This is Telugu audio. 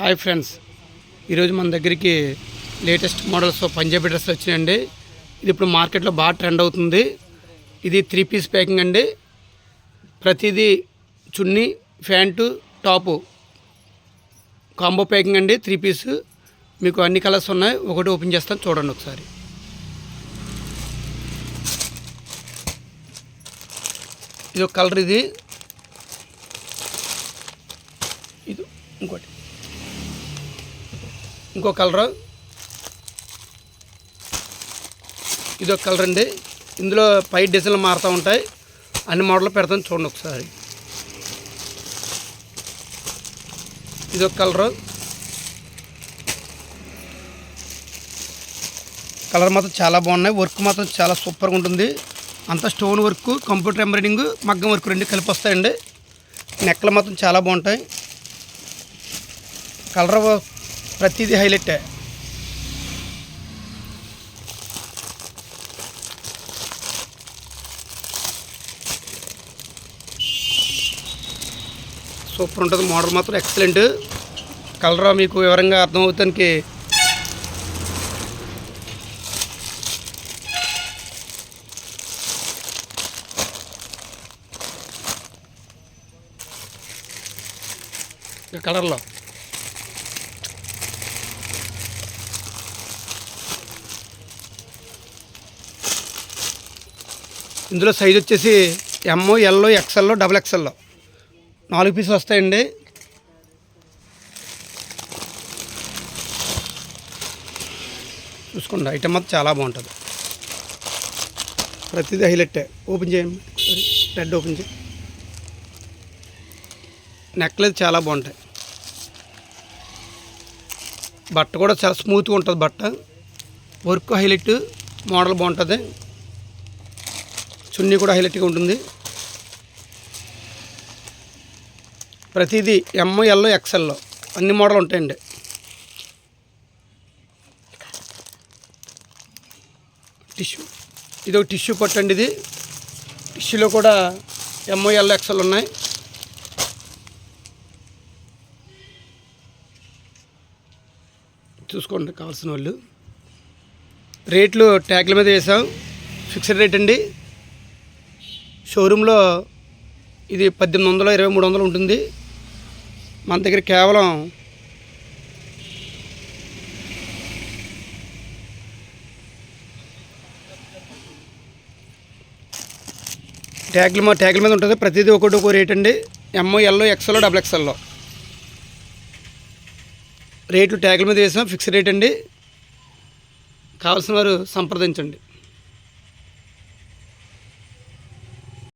Hi friends. ఈరోజు మన దగ్గరికి లేటెస్ట్ మోడల్స్ పంజాబీ డ్రెస్ వచ్చినాయండి. ఇది ఇప్పుడు మార్కెట్లో బాగా ట్రెండ్ అవుతుంది. ఇది త్రీ పీస్ ప్యాకింగ్ అండి. ప్రతిదీ చున్నీ ప్యాంటు టాపు. కాంబో ప్యాకింగ్ అండి త్రీ పీస్. మీకు అన్ని కలర్స్ ఉన్నాయి. ఒకటి ఓపెన్ చేస్తాను చూడండి ఒకసారి. ఇది ఒక కలర్ ఇది. ఇది ఇంకోటి. ఇంకో కలరు. ఇది ఒక కలర్ అండి. ఇందులో పై డిజైన్లు మారుతూ ఉంటాయి. అన్ని మోడల్ పెడతాను చూడండి ఒకసారి. ఇది ఒక కలరు. కలర్ మాత్రం చాలా బాగున్నాయి. వర్క్ మాత్రం చాలా సూపర్గా ఉంటుంది. అంతా స్టోన్ వర్క్ కంప్యూటర్ ఎంబ్రాయిడింగ్ మగ్గం వర్క్ రెండు కలిపి వస్తాయండి. నెక్లు మాత్రం చాలా బాగుంటాయి. కలర్ ప్రతిదీ హైలైటే సూపర్ ఉంటుంది మోడల్ మాత్రం ఎక్సలెంట్ కలర్ మీకు వివరంగా అర్థమవుతానికి ఈ కలర్లో ఇందులో సైజ్ వచ్చేసి ఎమ్ ఎల్లో ఎక్స్ఎల్లో డబుల్ ఎక్స్ఎల్లో నాలుగు పీసులు వస్తాయండి. చూసుకోండి ఐటమ్ అంతా చాలా బాగుంటుంది. ప్రతిదీ హైలైటే ఓపెన్ చేయండి. రెడ్ ఓపెన్ చేయండి నెక్లెస్ చాలా బాగుంటాయి. బట్ట కూడా చాలా స్మూత్గా ఉంటుంది బట్ట. వర్క్ హైలైట్ మోడల్ బాగుంటుంది. చున్నీ కూడా హైలైట్గా ఉంటుంది. ప్రతిదీ ఎమ్ ఎల్లో ఎక్స్ఎల్లో అన్ని మోడల్ ఉంటాయండి. టిష్యూ. ఇది ఒక టిష్యూ పట్టండి ఇది. టిష్యూలో కూడా ఎమ్ ఎల్లో ఎక్స్ఎల్ ఉన్నాయి. చూసుకోండి కావాల్సిన వాళ్ళు. రేట్లు ట్యాగ్ల మీద వేసాం. ఫిక్స్డ్ రేట్ అండి. షోరూంలో ఇది పద్దెనిమిది వందలు ఇరవై మూడు వందలు ఉంటుంది. మన దగ్గర కేవలం ట్యాగ్లు మా ట్యాగ్ల మీద ఉంటుంది. ప్రతిదీ ఒకటి ఒక రేట్ అండి. ఎంఓ ఎల్లో ఎక్స్ఎల్లో డబుల్ ఎక్స్ఎల్లో రేట్లు ట్యాగ్ల మీద వేసాం ఫిక్స్డ్ రేట్ అండి. కావాల్సిన వారు సంప్రదించండి.